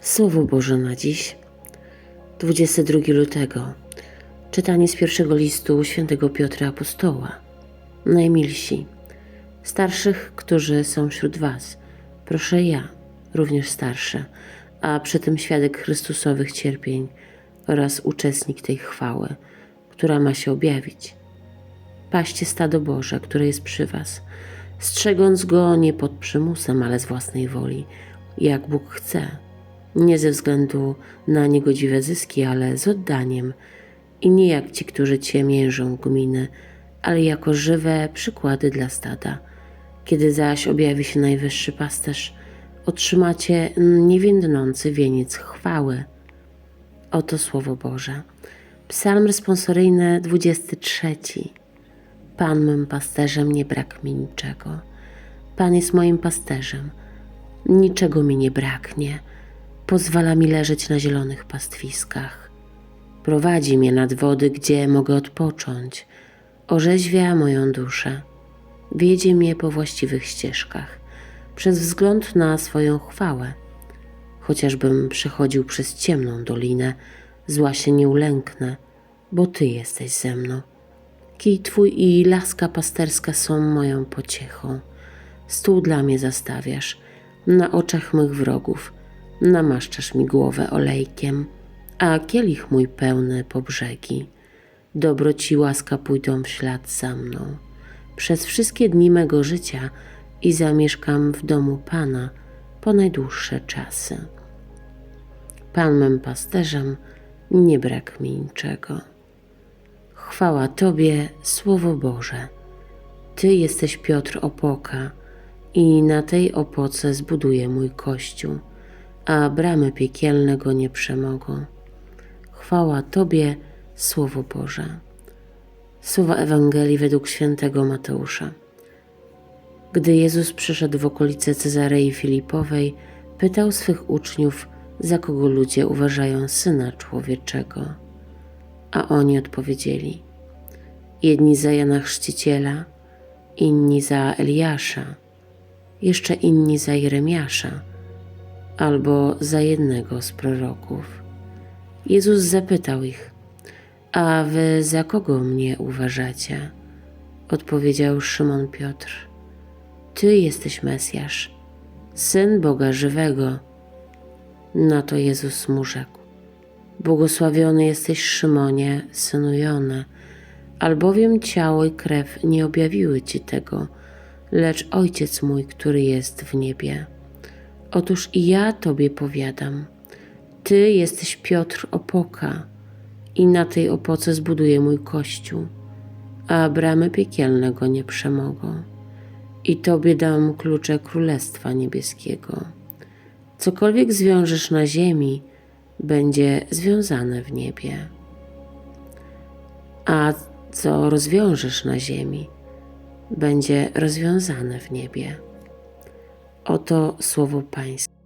Słowo Boże na dziś, 22 lutego. Czytanie z pierwszego listu świętego Piotra Apostoła. Najmilsi, starszych, którzy są wśród Was, proszę ja, również starsze, a przy tym świadek Chrystusowych cierpień oraz uczestnik tej chwały, która ma się objawić. Paście stado Boże, które jest przy Was, strzegąc go nie pod przymusem, ale z własnej woli, jak Bóg chce, nie ze względu na niegodziwe zyski, ale z oddaniem i nie jak ci, którzy cię mierzą gminy, ale jako żywe przykłady dla stada. Kiedy zaś objawi się najwyższy pasterz, otrzymacie niewiędnący wieniec chwały. Oto Słowo Boże. Psalm responsoryjny 23. Pan mym pasterzem, nie brak mi niczego. Pan jest moim pasterzem. Niczego mi nie braknie. Pozwala mi leżeć na zielonych pastwiskach. Prowadzi mnie nad wody, gdzie mogę odpocząć. Orzeźwia moją duszę. Wiedzie mnie po właściwych ścieżkach, przez wzgląd na swoją chwałę. Chociażbym przechodził przez ciemną dolinę, zła się nie ulęknę, bo Ty jesteś ze mną. Kij Twój i laska pasterska są moją pociechą. Stół dla mnie zastawiasz, na oczach mych wrogów. Namaszczasz mi głowę olejkiem, a kielich mój pełny po brzegi. Dobroć i łaska pójdą w ślad za mną. Przez wszystkie dni mego życia i zamieszkam w domu Pana po najdłuższe czasy. Pan mym pasterzem, nie brak mi niczego. Chwała Tobie, Słowo Boże. Ty jesteś Piotr Opoka i na tej opoce zbuduję mój kościół, a bramy piekielne go nie przemogą. Chwała Tobie, Słowo Boże. Słowa Ewangelii według świętego Mateusza. Gdy Jezus przyszedł w okolice Cezarei Filipowej, pytał swych uczniów, za kogo ludzie uważają Syna Człowieczego. A oni odpowiedzieli: Jedni za Jana Chrzciciela, inni za Eliasza, jeszcze inni za Jeremiasza, albo za jednego z proroków. Jezus zapytał ich: A wy za kogo mnie uważacie? Odpowiedział Szymon Piotr: Ty jesteś Mesjasz, syn Boga żywego. Na to Jezus mu rzekł: Błogosławiony jesteś Szymonie, synu Jona, albowiem ciało i krew nie objawiły ci tego, lecz Ojciec mój, który jest w niebie. Otóż i ja tobie powiadam: Ty jesteś Piotr Opoka, i na tej opoce zbuduję mój kościół, a bramy piekielne go nie przemogą. I tobie dam klucze Królestwa Niebieskiego. Cokolwiek zwiążesz na ziemi, będzie związane w niebie. A co rozwiążesz na ziemi, będzie rozwiązane w niebie. Oto słowo Pańskie.